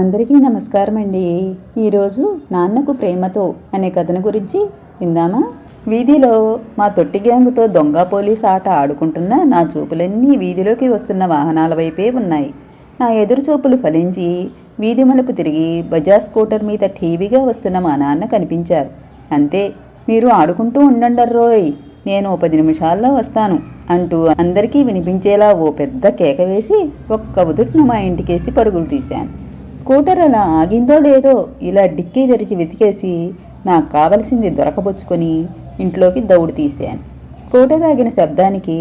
అందరికీ నమస్కారం అండి ఈరోజు నాన్నకు ప్రేమతో అనే కథను గురించి విందామా? వీధిలో మా తొట్టి గ్యాంగుతో దొంగ పోలీస్ ఆట ఆడుకుంటున్న నా చూపులన్నీ వీధిలోకి వస్తున్న వాహనాల వైపే ఉన్నాయి. నా ఎదురు చూపులు ఫలించి వీధి మలుపు తిరిగి బజాజ్ స్కూటర్ మీద టీవీగా వస్తున్న మా నాన్న కనిపించారు. అంతే మీరు ఆడుకుంటూ ఉండండి రోయ్ నేను ఓ పది నిమిషాల్లో వస్తాను అంటూ అందరికీ వినిపించేలా ఓ పెద్ద కేక వేసి ఒక్క ఉదుటిన మా ఇంటికేసి పరుగులు తీశాను. స్కూటర్ అలా ఆగిందో లేదో ఇలా డిక్కీ తెరిచి వెతికేసి నాకు కావలసింది దొరకబుచ్చుకొని ఇంట్లోకి దౌడు తీశాను. స్కూటర్ ఆగిన శబ్దానికి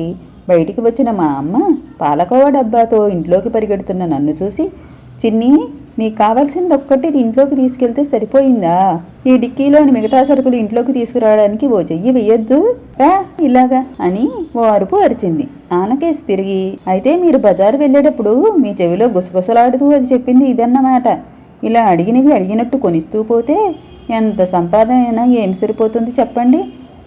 బయటికి వచ్చిన మా అమ్మ పాలకోవా డబ్బాతో ఇంట్లోకి పరిగెడుతున్న నన్ను చూసి చిన్ని నీకు కావాల్సింది ఒక్కటి ఇంట్లోకి తీసుకెళ్తే సరిపోయిందా? ఈ డిక్కీలోని మిగతా సరుకులు ఇంట్లోకి తీసుకురావడానికి ఓ చెయ్యి వెయ్యొద్దు. రా ఇలాగా అని ఓ అరుపు అరిచింది. ఆనకేసి తిరిగి అయితే మీరు బజారు వెళ్ళేటప్పుడు మీ చెవిలో గుసగుసలాడుతూ అది చెప్పింది ఇదన్నమాట. ఇలా అడిగినవి అడిగినట్టు కొనిస్తూ పోతే ఎంత సంపాదన అయినా ఏం సరిపోతుంది చెప్పండి.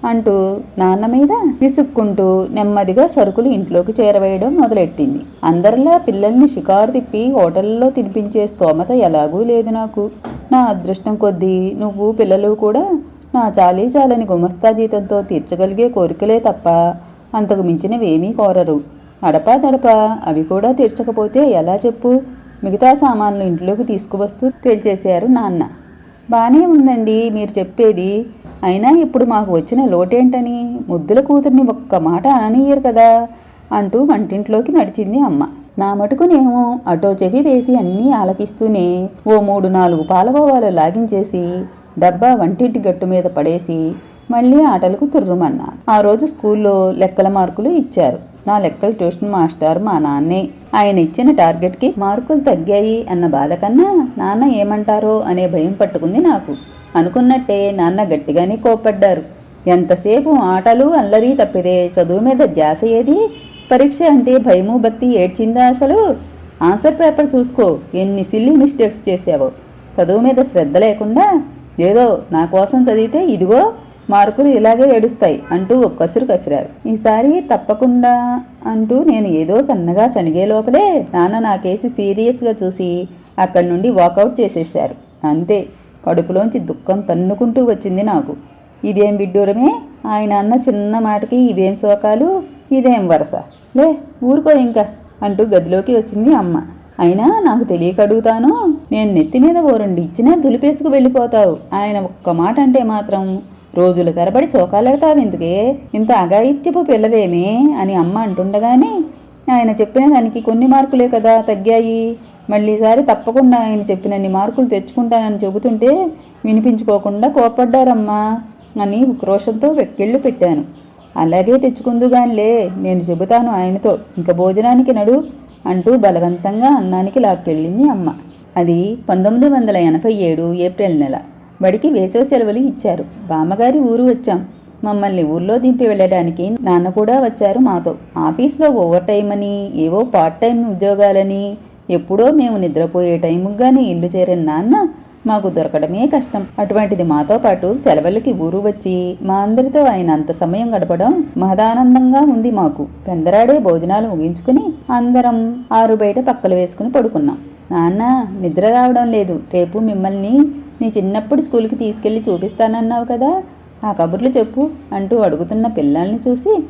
అంటూ నాన్న మీద విసుక్కుంటూ నెమ్మదిగా సరుకులు ఇంట్లోకి చేరవేయడం మొదలెట్టింది. అందరిలా పిల్లల్ని షికారు తిప్పి హోటల్లో తినిపించే స్తోమత ఎలాగూ లేదు నాకు. నా అదృష్టం కొద్దీ నువ్వు పిల్లలు కూడా నా చాలీ చాలని గుమస్తా జీతంతో తీర్చగలిగే కోరికలే తప్ప అంతకు మించినవేమీ కోరరు. అడపా దడపా అవి కూడా తీర్చకపోతే ఎలా చెప్పు? మిగతా సామాన్లు ఇంట్లోకి తీసుకువస్తూ తేల్చేశారు నాన్న. బాగానే ఉందండి మీరు చెప్పేది. అయినా ఇప్పుడు మాకు వచ్చిన లోటేంటని? ముద్దుల కూతుర్ని ఒక్క మాట అననీయరు కదా? అంటూ వంటింట్లోకి నడిచింది అమ్మ. నా మటుకు నేను అటో చెవి వేసి అన్నీ ఆలకిస్తూనే ఓ మూడు నాలుగు పాలబోవాలు లాగించేసి డబ్బా వంటింటి గట్టు మీద పడేసి మళ్ళీ ఆటలకు తుర్రుమన్నా. ఆ రోజు స్కూల్లో లెక్కల మార్కులు ఇచ్చారు. నా లెక్కల ట్యూషన్ మాస్టర్ మా నాన్నే. ఆయన ఇచ్చిన టార్గెట్కి మార్కులు తగ్గాయి అన్న బాధ కన్నా నాన్న ఏమంటారో అనే భయం పట్టుకుంది నాకు. అనుకున్నట్టే నాన్న గట్టిగానే కోప్పడ్డారు. ఎంతసేపు ఆటలు అల్లరి తప్పిదే చదువు మీద ధ్యాస ఏది? పరీక్ష అంటే భయము భక్తి ఏడ్చిందా అసలు? ఆన్సర్ పేపర్ చూసుకో ఎన్ని సిల్లీ మిస్టేక్స్ చేసావో చదువు మీద శ్రద్ధ లేకుండా ఏదో నా కోసం చదివితే ఇదిగో మార్కులు ఇలాగే ఏడుస్తాయి అంటూ కసురు కసిరారు. ఈసారి తప్పకుండా అంటూ నేను ఏదో సన్నగా సణిగే లోపలే నాన్న నాకేసి సీరియస్గా చూసి అక్కడి నుండి వాకౌట్ చేసేశారు. అంతే. కడుపులోంచి దుఃఖం తన్నుకుంటూ వచ్చింది నాకు. ఇదేం విడ్డూరమే? ఆయన అన్న చిన్న మాటకి ఇవేం శోకాలు? ఇదేం వరస? లే ఊరుకో ఇంకా అంటూ గదిలోకి వచ్చింది అమ్మ. అయినా నాకు తెలియక అడుగుతాను. నేను నెత్తి మీద ఓ రెండు ఇచ్చినా దులిపేసుకు వెళ్ళిపోతావు. ఆయన ఒక్క మాట అంటే మాత్రం రోజుల తరబడి శోకాలెడతావెందుకే ఇంత అగాయిత్యపు పిల్లవేమే? అని అమ్మ అంటుండగానే ఆయన చెప్పిన దానికి కొన్ని మార్కులే కదా తగ్గాయి. మళ్ళీసారి తప్పకుండా ఆయన చెప్పినన్ని మార్కులు తెచ్చుకుంటానని చెబుతుంటే వినిపించుకోకుండా కోపడ్డారమ్మా అని క్రోషంతో వెక్కిళ్ళు పెట్టాను. అలాగే తెచ్చుకుందుగానిలే నేను చెబుతాను ఆయనతో ఇంక భోజనానికి నడు అంటూ బలవంతంగా అన్నానికి లాక్కెళ్ళింది అమ్మ. అది పంతొమ్మిది వందల ఎనభై ఏడు ఏప్రిల్ నెల. బడికి వేసవి సెలవులు ఇచ్చారు. బామ్మగారి ఊరు వచ్చాం. మమ్మల్ని ఊర్లో దింపి వెళ్ళడానికి నాన్న కూడా వచ్చారు మాతో. ఆఫీస్లో ఓవర్ టైం అని ఏవో పార్ట్ టైం ఉద్యోగాలని ఎప్పుడో మేము నిద్రపోయే టైముగానే ఇల్లు చేరిన నాన్న మాకు దొరకడమే కష్టం. అటువంటిది మాతో పాటు సెలవులకి ఊరు వచ్చి మా అందరితో ఆయన అంత సమయం గడపడం మహదానందంగా ఉంది మాకు. పెందరాడే భోజనాలు ముగించుకుని అందరం ఆరు బయట పక్కలు వేసుకుని పడుకున్నాం. నాన్న నిద్ర రావడం లేదు. రేపు మిమ్మల్ని నీ చిన్నప్పుడు స్కూల్కి తీసుకెళ్ళి చూపిస్తానన్నావు కదా. ఆ కబుర్లు చెప్పు అంటూ అడుగుతున్న పిల్లల్ని చూసి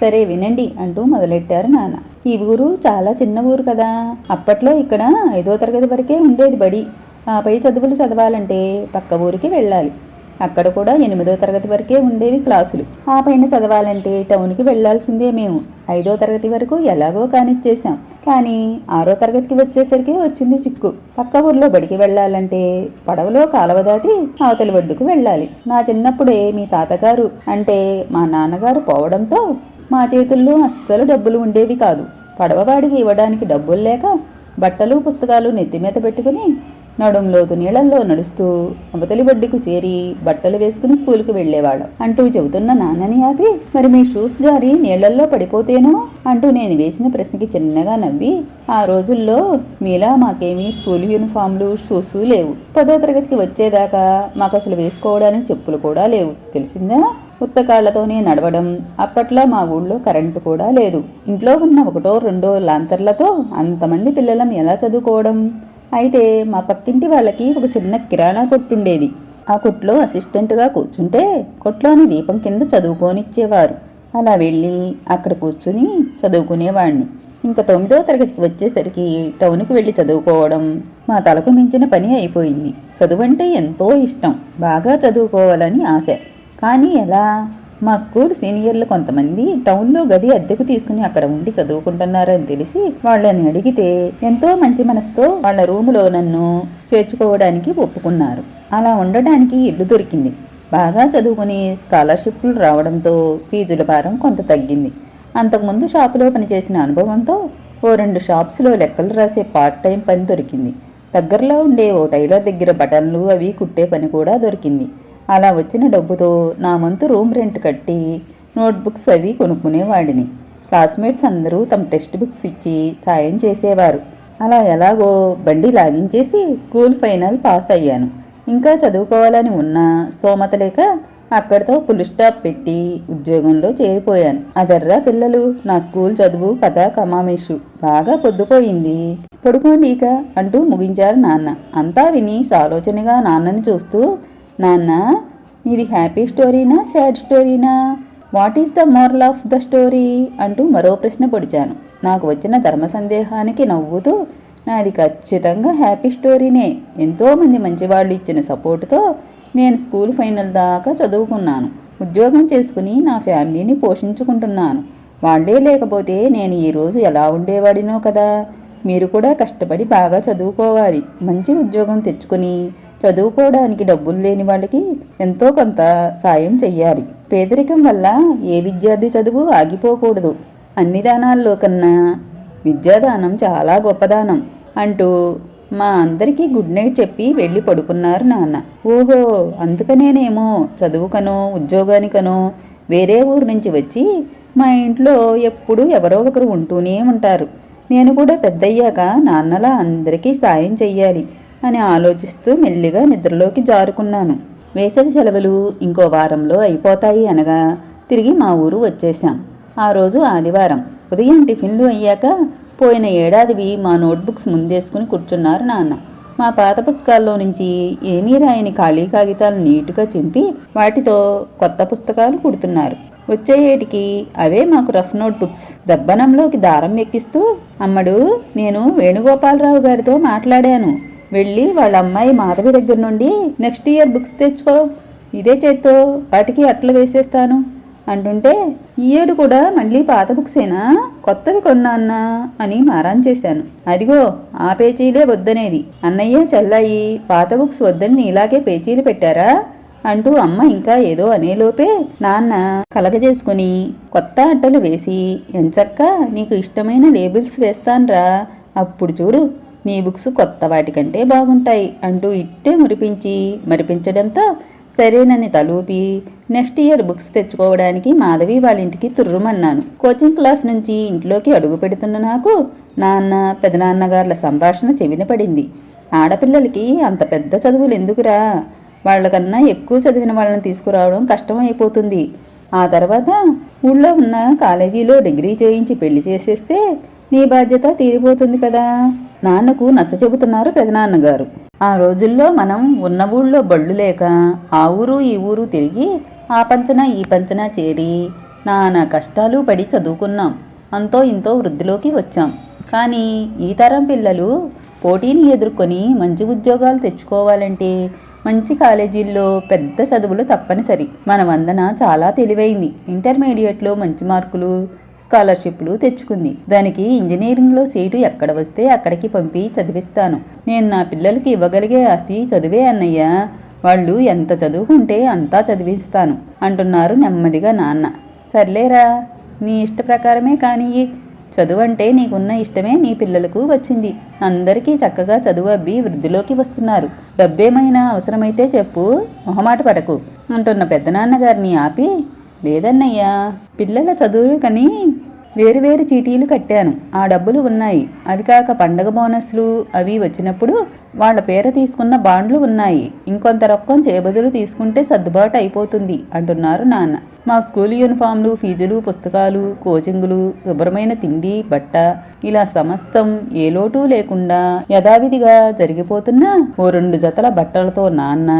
సరే వినండి అంటూ మొదలెట్టారు నాన్న. ఈ ఊరు చాలా చిన్న ఊరు కదా. అప్పట్లో ఇక్కడ ఐదో తరగతి వరకే ఉండేది బడి. ఆపై చదువులు చదవాలంటే పక్క ఊరికి వెళ్ళాలి. అక్కడ కూడా ఎనిమిదో తరగతి వరకే ఉండేవి క్లాసులు. ఆ పైన చదవాలంటే టౌన్కి వెళ్ళాల్సిందే మేము. ఐదో తరగతి వరకు ఎలాగో కానిచ్చేసాం కానీ ఆరో తరగతికి వచ్చేసరికి వచ్చింది చిక్కు. పక్క ఊర్లో బడికి వెళ్ళాలంటే పడవలో కాలవ దాటి అవతలి ఒడ్డుకు వెళ్ళాలి. నా చిన్నప్పుడే మీ తాతగారు అంటే మా నాన్నగారు పోవడంతో మా చేతుల్లో అస్సలు డబ్బులు ఉండేవి కాదు. పడవవాడికి ఇవ్వడానికి డబ్బులు లేక బట్టలు పుస్తకాలు నెత్తి మీద పెట్టుకుని నడుంలోతు నీళ్ళల్లో నడుస్తూ అవతలి బడ్డికు చేరి బట్టలు వేసుకుని స్కూల్కి వెళ్ళేవాళ్ళం. అంటూ చెబుతున్న నాన్నని ఆపి మరి మీ షూస్ జారి నీళ్ళల్లో పడిపోతేనో? అంటూ నేను వేసిన ప్రశ్నకి చిన్నగా నవ్వి ఆ రోజుల్లో మీలా మాకేమీ స్కూల్ యూనిఫామ్లు షూస్ లేవు. పదో తరగతికి వచ్చేదాకా మాకు అసలు వేసుకోవడానికి చెప్పులు కూడా లేవు. తెలిసిందా? ఉత్తకాళ్ళతోనే నడవడం. అప్పట్లో మా ఊళ్ళో కరెంటు కూడా లేదు. ఇంట్లో ఉన్న ఒకటో రెండో లాంతర్లతో అంతమంది పిల్లలం ఎలా చదువుకోవడం? అయితే మా పక్కింటి వాళ్ళకి ఒక చిన్న కిరాణా కొట్టుండేది. ఆ కొట్లో అసిస్టెంట్గా కూర్చుంటే కొట్లోని దీపం కింద చదువుకోనిచ్చేవారు. అలా వెళ్ళి అక్కడ కూర్చుని చదువుకునేవాడిని ఇంకా తొమ్మిదో తరగతికి వచ్చేసరికి టౌన్కి వెళ్ళి చదువుకోవడం. మా తలకు మించిన పని అయిపోయింది. చదువంటే ఎంతో ఇష్టం. బాగా చదువుకోవాలని ఆశ. కానీ ఎలా? మా స్కూల్ సీనియర్లు కొంతమంది టౌన్లో గది అద్దెకు తీసుకుని అక్కడ ఉండి చదువుకుంటున్నారని తెలిసి వాళ్ళని అడిగితే ఎంతో మంచి మనసుతో వాళ్ళ రూములో నన్ను చేర్చుకోవడానికి ఒప్పుకున్నారు. అలా ఉండడానికి ఇల్లు దొరికింది. బాగా చదువుకుని స్కాలర్షిప్లు రావడంతో ఫీజుల భారం కొంత తగ్గింది. అంతకుముందు షాపులో పనిచేసిన అనుభవంతో ఓ రెండు షాప్స్లో లెక్కలు రాసే పార్ట్ టైం పని దొరికింది. దగ్గరలో ఉండే ఓ టైలర్ దగ్గర బటన్లు అవి కుట్టే పని కూడా దొరికింది. అలా వచ్చిన డబ్బుతో నా వంతు రూమ్ రెంట్ కట్టి నోట్బుక్స్ అవి కొనుక్కునేవాడిని. క్లాస్మేట్స్ అందరూ తమ టెక్స్ట్ బుక్స్ ఇచ్చి సాయం చేసేవారు. అలా ఎలాగో బండి లాగించేసి స్కూల్ ఫైనల్ పాస్ అయ్యాను. ఇంకా చదువుకోవాలని ఉన్న స్తోమత లేక అక్కడితో ఫుల్ స్టాప్ పెట్టి ఉద్యోగంలో చేరిపోయాను. అదర్రా పిల్లలు నా స్కూల్ చదువు కథ కమామేషు బాగా పొద్దుపోయింది. పడుకోండిక అంటూ ముగించారు నాన్న. అంతా విని సాలోచనగా నాన్నని చూస్తూ నాన్న ఇది హ్యాపీ స్టోరీనా sad స్టోరీనా? What is the moral of the story? అంటూ మరో ప్రశ్న పొడిచాను. నాకు వచ్చిన ధర్మ సందేహానికి నవ్వుతూ నాది ఖచ్చితంగా హ్యాపీ స్టోరీనే. ఎంతోమంది మంచివాళ్ళు ఇచ్చిన సపోర్టుతో నేను స్కూల్ ఫైనల్ దాకా చదువుకున్నాను. ఉద్యోగం చేసుకుని నా ఫ్యామిలీని పోషించుకుంటున్నాను. వాళ్ళే లేకపోతే నేను ఈరోజు ఎలా ఉండేవాడినో కదా. మీరు కూడా కష్టపడి బాగా చదువుకోవాలి. మంచి ఉద్యోగం తెచ్చుకొని చదువుకోవడానికి డబ్బులు లేని వాళ్ళకి ఎంతో కొంత సాయం చెయ్యాలి. పేదరికం వల్ల ఏ విద్యార్థి చదువు ఆగిపోకూడదు. అన్ని దానాల్లో కన్నా విద్యాదానం చాలా గొప్పదానం అంటూ మా అందరికీ గుడ్ నైట్ చెప్పి వెళ్ళి పడుకున్నారు నాన్న. ఓహో అందుకనేనేమో చదువుకనో ఉద్యోగానికనో వేరే ఊరు నుంచి వచ్చి మా ఇంట్లో ఎప్పుడూ ఎవరో ఒకరు ఉంటూనే ఉంటారు. నేను కూడా పెద్దయ్యాక నాన్నలా అందరికీ సాయం చెయ్యాలి. అని ఆలోచిస్తూ మెల్లిగా నిద్రలోకి జారుకున్నాను. వేసవి సెలవులు ఇంకో వారంలో అయిపోతాయి అనగా తిరిగి మా ఊరు వచ్చేశాం. ఆ రోజు ఆదివారం. ఉదయం టిఫిన్లు అయ్యాక పోయిన ఏడాదివి మా నోట్బుక్స్ ముందేసుకుని కూర్చున్నారు నాన్న. మా పాత పుస్తకాల్లో నుంచి ఏమీ రాయని ఖాళీ కాగితాలు నీటుగా చింపి వాటితో కొత్త పుస్తకాలు కుడుతున్నారు. వచ్చే ఏటికి అవే మాకు రఫ్ నోట్ బుక్స్ దబ్బనంలోకి దారం ఎక్కిస్తూ అమ్మడు నేను వేణుగోపాలరావు గారితో మాట్లాడాను. వెళ్ళి వాళ్ళ అమ్మాయి మాధవి దగ్గర నుండి నెక్స్ట్ ఇయర్ బుక్స్ తెచ్చుకో. ఇదే చేత్తో వాటికి అట్లు వేసేస్తాను. అంటుంటే ఈ ఏడు కూడా మళ్ళీ పాత బుక్సేనా? కొత్తవి కొన్నాన్నా అని మారాన్ చేశాను. అదిగో ఆ పేచీలే వద్దనేది. అన్నయ్య చెల్లాయి పాత బుక్స్ వద్దని ఇలాగే పేచీలు పెట్టారా? అంటూ అమ్మ ఇంకా ఏదో అనేలోపే నాన్న కలగజేసుకుని కొత్త అట్టలు వేసి ఎంచక్క నీకు ఇష్టమైన లేబుల్స్ వేస్తాన్రా. అప్పుడు చూడు నీ బుక్స్ కొత్త వాటికంటే బాగుంటాయి అంటూ ఇట్టే మురిపించి మరిపించడంతో సరేనని తలూపి నెక్స్ట్ ఇయర్ బుక్స్ తెచ్చుకోవడానికి మాధవి వాళ్ళ ఇంటికి తుర్రుమన్నాను. కోచింగ్ క్లాస్ నుంచి ఇంట్లోకి అడుగు పెడుతున్న నాకు నాన్న పెదనాన్నగార్ల సంభాషణ చెవిన పడింది. ఆడపిల్లలకి అంత పెద్ద చదువులు ఎందుకురా? వాళ్ళకన్నా ఎక్కువ చదివిన వాళ్ళని తీసుకురావడం కష్టమైపోతుంది. ఆ తర్వాత ఊళ్ళో ఉన్న కాలేజీలో డిగ్రీ చేయించి పెళ్ళి చేసేస్తే నీ బాధ్యత తీరిపోతుంది కదా. నాన్నకు నచ్చ చెబుతున్నారు పెదనాన్నగారు. ఆ రోజుల్లో మనం ఉన్న ఊళ్ళో బళ్ళు లేక ఆ ఊరు ఈ ఊరు తిరిగి ఆ పంచన ఈ పంచన చేరి నానా కష్టాలు పడి చదువుకున్నాం. అంతో ఇంతో వృద్ధిలోకి వచ్చాం. కానీ ఈ తరం పిల్లలు పోటీని ఎదుర్కొని మంచి ఉద్యోగాలు తెచ్చుకోవాలంటే మంచి కాలేజీల్లో పెద్ద చదువులు తప్పనిసరి. మన వందన చాలా తెలివైంది. ఇంటర్మీడియట్లో మంచి మార్కులు స్కాలర్షిప్లు తెచ్చుకుంది. దానికి ఇంజనీరింగ్లో సీటు ఎక్కడ వస్తే అక్కడికి పంపి చదివిస్తాను. నేను నా పిల్లలకి ఇవ్వగలిగే ఆస్తి చదివే అన్నయ్య. వాళ్ళు ఎంత చదువుకుంటే అంతా చదివిస్తాను అంటున్నారు నెమ్మదిగా నాన్న. సర్లేరా నీ ఇష్ట ప్రకారమే కానీ. చదువు అంటే నీకున్న ఇష్టమే నీ పిల్లలకు వచ్చింది. అందరికీ చక్కగా చదువు అబ్బి వృద్ధిలోకి వస్తున్నారు. డబ్బేమైనా అవసరమైతే చెప్పు మొహమాట పడకు అంటున్న పెద్దనాన్నగారిని ఆపి లేదన్నయ్యా పిల్లల చదువుకని వేరువేరు చీటీలు కట్టాను. ఆ డబ్బులు ఉన్నాయి. అవి కాక పండగ బోనస్లు అవి వచ్చినప్పుడు వాళ్ళ పేర తీసుకున్న బాండ్లు ఉన్నాయి. ఇంకొంత రొక్కం చేబదులు తీసుకుంటే సర్దుబాటు అయిపోతుంది అంటున్నారు నాన్న. మా స్కూల్ యూనిఫామ్లు ఫీజులు పుస్తకాలు కోచింగులు శుభ్రమైన తిండి బట్ట ఇలా సమస్తం ఏ లోటు లేకుండా యథావిధిగా జరిగిపోతున్న ఓ రెండు జతల బట్టలతో నాన్న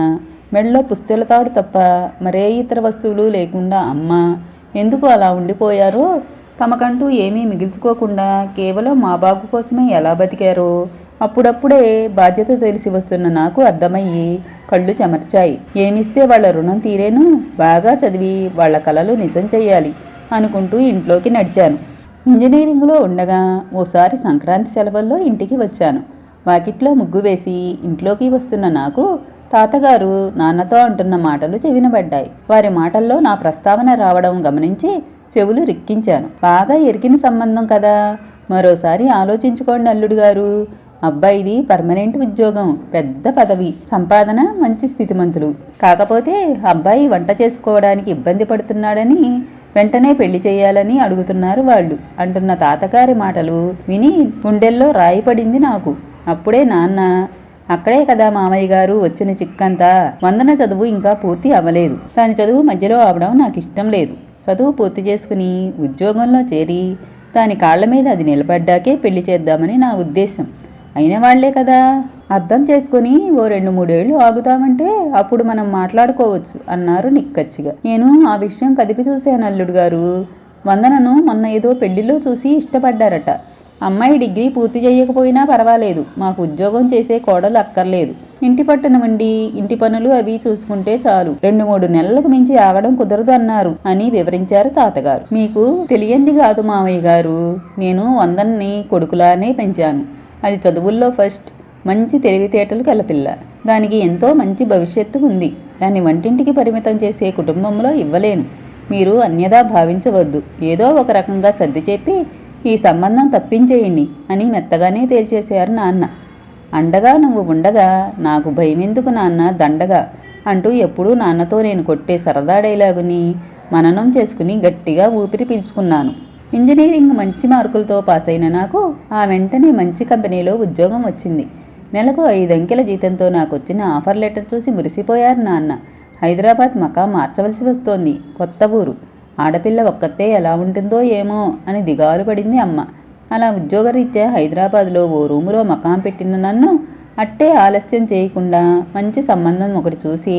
మెడలో పుస్తెలతాడు తప్ప మరే ఇతర వస్తువులు లేకుండా అమ్మ ఎందుకు అలా ఉండిపోయారో? తమకంటూ ఏమీ మిగిల్చుకోకుండా కేవలం మా బాగు కోసమే ఎలా బతికారో? అప్పుడప్పుడే బాధ్యత తెలిసి వస్తున్న నాకు అర్థమయ్యి కళ్ళు చెమర్చాయి. ఏమిస్తే వాళ్ళ రుణం తీరేను? బాగా చదివి వాళ్ళ కలలు నిజం చెయ్యాలి అనుకుంటూ ఇంట్లోకి నడిచాను. ఇంజనీరింగ్లో ఉండగా ఓసారి సంక్రాంతి సెలవుల్లో ఇంటికి వచ్చాను. వాకిట్లో ముగ్గు వేసి ఇంట్లోకి వస్తున్న నాకు తాతగారు నాన్నతో అంటున్న మాటలు చెవినబడ్డాయి. వారి మాటల్లో నా ప్రస్తావన రావడం గమనించి చెవులు రిక్కించాను. బాగా ఎరికిన సంబంధం కదా? మరోసారి ఆలోచించుకోండి అల్లుడు గారు. అబ్బాయిది పర్మనెంట్ ఉద్యోగం పెద్ద పదవి సంపాదన మంచి స్థితిమంతులు. కాకపోతే అబ్బాయి వంట చేసుకోవడానికి ఇబ్బంది పడుతున్నాడని వెంటనే పెళ్ళి చేయాలని అడుగుతున్నారు వాళ్ళు అంటున్న తాతగారి మాటలు విని గుండెల్లో రాయి పడింది నాకు. అప్పుడే నాన్న అక్కడే కదా మామయ్య గారు వచ్చిన చిక్కంతా. వందన చదువు ఇంకా పూర్తి అవ్వలేదు. దాని చదువు మధ్యలో అవడం నాకు ఇష్టం లేదు. చదువు పూర్తి చేసుకుని ఉద్యోగంలో చేరి దాని కాళ్ళ మీద అది నిలబడ్డాకే పెళ్ళి చేద్దామని నా ఉద్దేశం. అయిన వాళ్ళే కదా. అర్థం చేసుకుని ఓ రెండు మూడేళ్ళు ఆగుతామంటే అప్పుడు మనం మాట్లాడుకోవచ్చు అన్నారు నిక్కచ్చిగా. నేను ఆ విషయం కదిపి చూశాను అల్లుడు గారు. వందనను మొన్న ఏదో పెళ్ళిలో చూసి ఇష్టపడ్డారట. అమ్మాయి డిగ్రీ పూర్తి చేయకపోయినా పర్వాలేదు. మాకు ఉద్యోగం చేసే కోడలు అక్కర్లేదు. ఇంటి పట్టున ఉండి ఇంటి పనులు అవి చూసుకుంటే చాలు. రెండు మూడు నెలలకు మించి ఆగడం కుదరదు అన్నారు అని వివరించారు తాతగారు. మీకు తెలియంది కాదు మావయ్య గారు. నేను వందన్ని కొడుకులానే పెంచాను. అది చదువుల్లో ఫస్ట్. మంచి తెలివితేటలు కలపిల్ల దానికి ఎంతో మంచి భవిష్యత్తు ఉంది. దాన్ని వంటింటికి పరిమితం చేసే కుటుంబంలో ఇవ్వలేను. మీరు అన్యదా భావించవద్దు. ఏదో ఒక రకంగా సర్ది చెప్పి ఈ సంబంధం తప్పించేయండి అని మెత్తగానే తేల్చేశారు నాన్న. అండగా నువ్వు ఉండగా నాకు భయమెందుకు నాన్న దండగా అంటూ ఎప్పుడూ నాన్నతో నేను కొట్టే సరదా డైలాగుని మననం చేసుకుని గట్టిగా ఊపిరి పీల్చుకున్నాను. ఇంజనీరింగ్ మంచి మార్కులతో పాస్ అయిన నాకు ఆ వెంటనే మంచి కంపెనీలో ఉద్యోగం వచ్చింది. నెలకు ఐదు అంకెల జీతంతో నాకు వచ్చిన ఆఫర్ లెటర్ చూసి మురిసిపోయారు నాన్న. హైదరాబాద్ మకా మార్చవలసి వస్తోంది. కొత్త ఊరు. ఆడపిల్ల ఒక్కతే ఎలా ఉంటుందో ఏమో అని దిగాలు పడింది అమ్మ. అలా ఉద్యోగరీత్యా హైదరాబాద్లో ఓ రూములో మకాం పెట్టిన నన్ను అట్టే ఆలస్యం చేయకుండా మంచి సంబంధం ఒకటి చూసి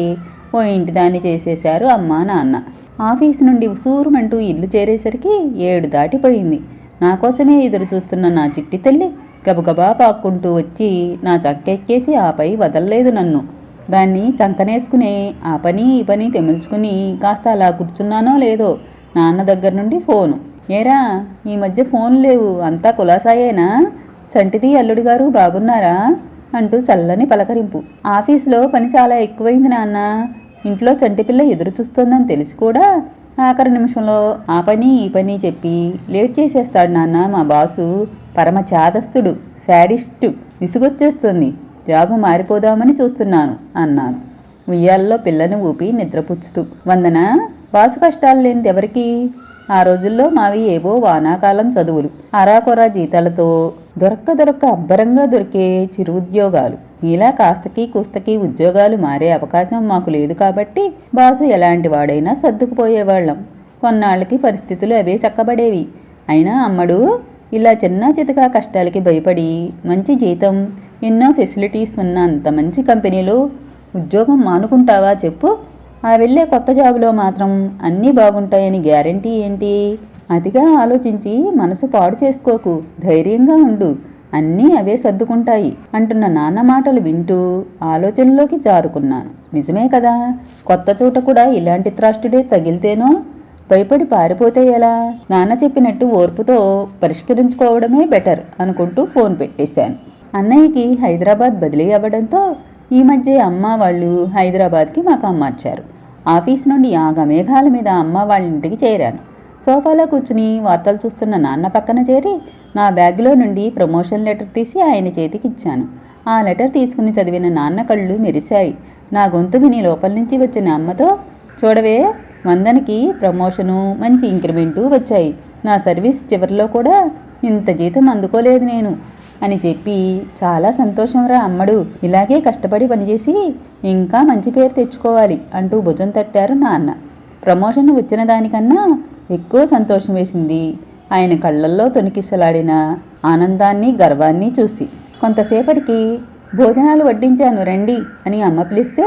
ఓ ఇంటి దాన్ని చేసేశారు అమ్మ నాన్న. ఆఫీస్ నుండి ఉసూరుమంటూ ఇల్లు చేరేసరికి ఏడు దాటిపోయింది. నా కోసమే ఎదురు చూస్తున్న నా చిట్టి తల్లి గబగబా పాక్కుంటూ వచ్చి నా చక్కెక్కేసి ఆపై వదలలేదు నన్ను. దాన్ని చంకనేసుకునే ఆ పని ఈ పని తెమిల్చుకుని కాస్త అలా కూర్చున్నానో లేదో నాన్న దగ్గర నుండి ఫోను. ఏరా ఈ మధ్య ఫోన్ లేవు అంతా కులాసాయేనా? చంటిది అల్లుడు గారు బాగున్నారా? అంటూ చల్లని పలకరింపు. ఆఫీసులో పని చాలా ఎక్కువైంది నాన్న. ఇంట్లో చంటిపిల్ల ఎదురు చూస్తోందని తెలిసి కూడా ఆఖరి నిమిషంలో ఆ పని ఈ పని చెప్పి లేట్ చేసేస్తాడు నాన్న మా బాసు. పరమ చాదస్తుడు శాడిస్టు. విసుగొచ్చేస్తుంది. జాబు మారిపోదామని చూస్తున్నాను అన్నాను. ఉయ్యాల్లో పిల్లని ఊపి నిద్రపుచ్చుతూ వందన బాసు కష్టాలు లేనిది ఎవరికి? ఆ రోజుల్లో మావి ఏవో వానాకాలం చదువులు. అరాకొరా జీతాలతో దొరక్క దొరక్క అబ్బరంగా దొరికే చిరు ఉద్యోగాలు. ఇలా కాస్తకి కూస్తకి ఉద్యోగాలు మారే అవకాశం మాకు లేదు కాబట్టి బాసు ఎలాంటి వాడైనా సర్దుకుపోయేవాళ్ళం. కొన్నాళ్ళకి పరిస్థితులు అవే చక్కబడేవి. అయినా అమ్మడు ఇలా చిన్న చితకా కష్టాలకి భయపడి మంచి జీతం ఎన్నో ఫెసిలిటీస్ ఉన్న అంత మంచి కంపెనీలో ఉద్యోగం మానుకుంటావా చెప్పు. ఆ వెళ్ళే కొత్త జాబులో మాత్రం అన్నీ బాగుంటాయని గ్యారంటీ ఏంటి? అతిగా ఆలోచించి మనసు పాడు చేసుకోకు. ధైర్యంగా ఉండు. అన్నీ అవే సర్దుకుంటాయి అంటున్న నాన్న మాటలు వింటూ ఆలోచనలోకి జారుకున్నాను. నిజమే కదా? కొత్త చోట కూడా ఇలాంటి త్రాష్టుడే తగిలితేనో? భయపడి పారిపోతే ఎలా? నాన్న చెప్పినట్టు ఓర్పుతో పరిష్కరించుకోవడమే బెటర్ అనుకుంటూ ఫోన్ పెట్టేశాను. అన్నయ్యకి హైదరాబాద్ బదిలీ అవ్వడంతో ఈ మధ్య అమ్మ వాళ్ళు హైదరాబాద్కి మాకు అమ్మార్చారు ఆఫీస్ నుండి ఆగమేఘాల మీద అమ్మ వాళ్ళ ఇంటికి చేరాను. సోఫాలో కూర్చుని వార్తలు చూస్తున్న నాన్న పక్కన చేరి నా బ్యాగ్లో నుండి ప్రమోషన్ లెటర్ తీసి ఆయన చేతికి ఇచ్చాను. ఆ లెటర్ తీసుకుని చదివిన నాన్న కళ్ళు మెరిశాయి. నా గొంతు విని లోపల నుంచి వచ్చిన అమ్మతో చూడవే వందనికి ప్రమోషను మంచి ఇంక్రిమెంటు వచ్చాయి. నా సర్వీస్ చివరిలో కూడా ఇంత జీతం అందుకోలేదు నేను. అని చెప్పి చాలా సంతోషంరా అమ్మడు. ఇలాగే కష్టపడి పనిచేసి ఇంకా మంచి పేరు తెచ్చుకోవాలి అంటూ భుజం తట్టారు నాన్న. ప్రమోషన్ వచ్చిన దానికన్నా ఎక్కువ సంతోషం వేసింది ఆయన కళ్ళల్లో తొనికిసలాడిన ఆనందాన్ని గర్వాన్ని చూసి. కొంతసేపటికి భోజనాలు వడ్డించాను రండి అని అమ్మ పిలిస్తే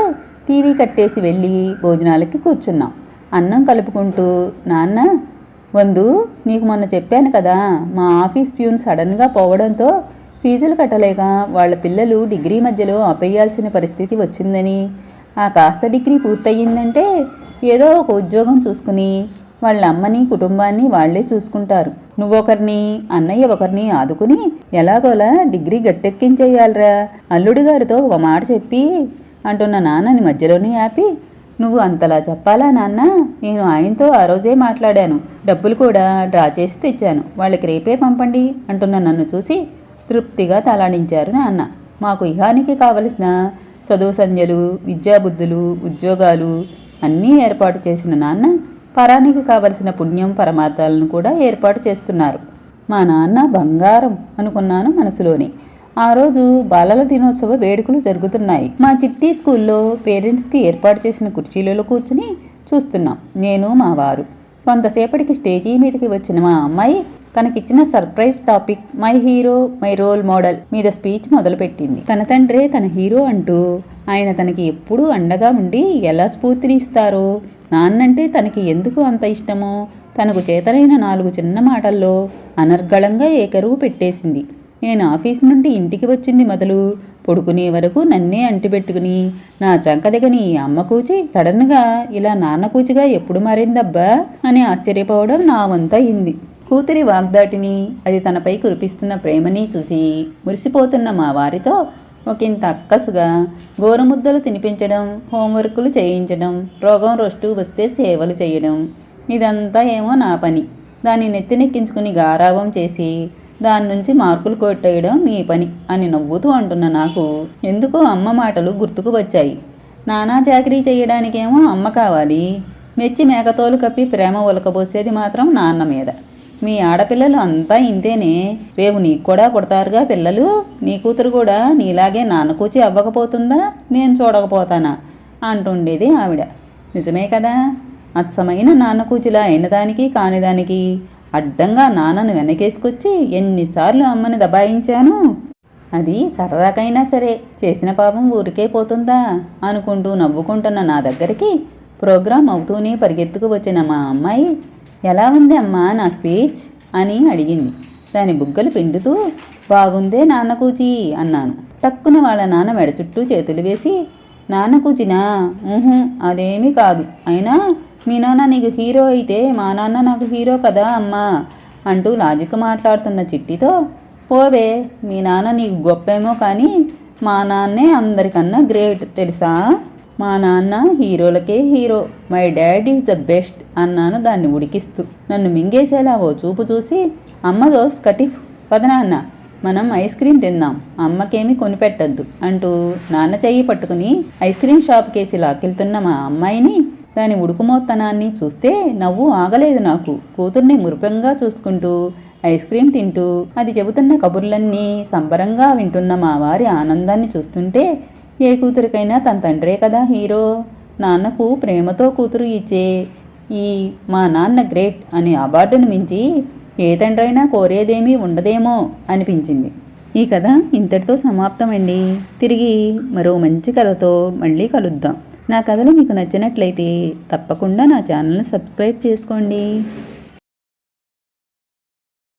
టీవీ కట్టేసి వెళ్ళి భోజనాలకి కూర్చున్నాం. అన్నం కలుపుకుంటూ నాన్న వందు నీకు మొన్న చెప్పాను కదా మా ఆఫీస్ ప్యూన్ సడన్గా పోవడంతో ఫీజులు కట్టలేక వాళ్ళ పిల్లలు డిగ్రీ మధ్యలో ఆపేయాల్సిన పరిస్థితి వచ్చిందని. ఆ కాస్త డిగ్రీ పూర్తయిందంటే ఏదో ఒక ఉద్యోగం చూసుకుని వాళ్ళ అమ్మని కుటుంబాన్ని వాళ్ళే చూసుకుంటారు. నువ్వొకరిని అన్నయ్య ఒకరిని ఆదుకుని ఎలాగోలా డిగ్రీ గట్టెక్కించేయాలరా. అల్లుడి గారితో ఒక మాట చెప్పి అంటున్న నాన్నని మధ్యలోనే ఆపి నువ్వు అంతలా చెప్పాలా నాన్న? నేను ఆయనతో ఆ రోజే మాట్లాడాను. డబ్బులు కూడా డ్రా చేసి తెచ్చాను. వాళ్ళకి రేపే పంపండి అంటున్న నన్ను చూసి తృప్తిగా తలాడించారు నాన్న. మాకు ఇహానికి కావలసిన చదువు సంధ్యలు విద్యాబుద్ధులు ఉద్యోగాలు అన్నీ ఏర్పాటు చేసిన నాన్న పరానికి కావలసిన పుణ్యం పరమార్థాలను కూడా ఏర్పాటు చేస్తున్నారు. మా నాన్న బంగారం అనుకున్నాను మనసులోని. ఆ రోజు బాలల దినోత్సవ వేడుకలు జరుగుతున్నాయి. మా చిట్టి స్కూల్లో పేరెంట్స్కి ఏర్పాటు చేసిన కుర్చీలలో కూర్చుని చూస్తున్నాం. నేను మా వారు. కొంతసేపటికి స్టేజీ మీదకి వచ్చిన మా అమ్మాయి తనకిచ్చిన surprise topic my hero my role model మీద స్పీచ్ మొదలుపెట్టింది. తన తండ్రే తన హీరో అంటూ ఆయన తనకి ఎప్పుడూ అండగా ఉండి ఎలా స్ఫూర్తినిస్తారో? నాన్నంటే తనకి ఎందుకు అంత ఇష్టమో? తనకు చేతలైన నాలుగు చిన్న మాటల్లో అనర్గళంగా ఏకరువు పెట్టేసింది. నేను ఆఫీస్ నుండి ఇంటికి వచ్చింది మొదలు పొడుకునే వరకు నన్నే అంటిపెట్టుకుని నా చంకదగని అమ్మ కూచి సడన్గా ఇలా నాన్న కూచిగా ఎప్పుడు మారిందబ్బా? అని ఆశ్చర్యపోవడం నా వంతయింది. కూతురి వాగ్దాటిని అది తనపై కురిపిస్తున్న ప్రేమని చూసి మురిసిపోతున్న మా వారితో ఒకంత అక్కసుగా గోరుముద్దలు తినిపించడం హోంవర్కులు చేయించడం రోగం రొస్టు వస్తే సేవలు చేయడం ఇదంతా ఏమో నా పని. దాన్ని నెత్తినెక్కించుకుని గారావం చేసి దాని నుంచి మార్కులు కొట్టేయడం మీ పని అని నవ్వుతూ అంటున్న నాకు ఎందుకో అమ్మ మాటలు గుర్తుకు వచ్చాయి. నానా చాకరీ చేయడానికేమో అమ్మ కావాలి. మెచ్చి మేకతోలు కప్పి ప్రేమ ఉలకబోసేది మాత్రం నాన్న మీద. మీ ఆడపిల్లలు అంతా ఇంతేనే. రేపు నీకు కూడా పుడతారుగా పిల్లలు. నీ కూతురు కూడా నీలాగే నాన్న కూచి అవ్వకపోతుందా? నేను చూడకపోతానా? అంటుండేది ఆవిడ. నిజమే కదా? అచ్చమైన నాన్న కూచిలా అయినదానికి కానిదానికి అడ్డంగా నాన్నను వెనకేసుకొచ్చి ఎన్నిసార్లు అమ్మని దబాయించాను. అది సరదాకైనా సరే చేసిన పాపం ఊరికే పోతుందా? అనుకుంటూ నవ్వుకుంటున్న నా దగ్గరికి ప్రోగ్రాం అవుతూనే పరిగెత్తుకు వచ్చిన మా అమ్మాయి ఎలా ఉంది అమ్మా నా స్పీచ్? అని అడిగింది. దాని బుగ్గలు పిండుతూ బాగుందే నాన్న కూచి అన్నాను. టక్కున వాళ్ళ నాన్న మెడ చుట్టూ చేతులు వేసి నాన్న కూచినా? ఊహు అదేమీ కాదు. అయినా మీ నాన్న నీకు హీరో అయితే మా నాన్న నాకు హీరో కదా అమ్మా అంటూ లాజిక్ మాట్లాడుతున్న చిట్టితో పోవే మీ నాన్న నీకు గొప్పేమో కానీ మా నాన్నే అందరికన్నా గ్రేట్ తెలుసా? మా నాన్న హీరోలకే hero my dad is the best అన్నాను దాన్ని ఉడికిస్తూ. నన్ను మింగేసేలా ఓ చూపు చూసి అమ్మదో స్కటిఫ్ పదనాన్న మనం ఐస్ క్రీమ్ తిందాం అమ్మకేమి కొనిపెట్టద్దు అంటూ నాన్న చెయ్యి పట్టుకుని ఐస్ క్రీమ్ షాప్కేసి లాకెళ్తున్న మా అమ్మాయిని దాని ఉడుకుమోత్తనాన్ని చూస్తే నవ్వు ఆగలేదు నాకు. కూతుర్ని మురుపంగా చూసుకుంటూ ఐస్ క్రీమ్ తింటూ అది చెబుతున్న కబుర్లన్నీ సంబరంగా వింటున్న మా వారి ఆనందాన్ని చూస్తుంటే ఏ కూతురికైనా తన తండ్రే కదా హీరో. నాన్నకు ప్రేమతో కూతురు ఇచ్చే ఈ మా నాన్న గ్రేట్ అనే అవార్డును మించి ఏ తండ్రైనా కోరేదేమీ ఉండదేమో అనిపించింది. ఈ కథ ఇంతటితో సమాప్తమండి. తిరిగి మరో మంచి కథతో మళ్ళీ కలుద్దాం. నా కథలు మీకు నచ్చినట్లయితే తప్పకుండా నా ఛానల్ని సబ్స్క్రైబ్ చేసుకోండి.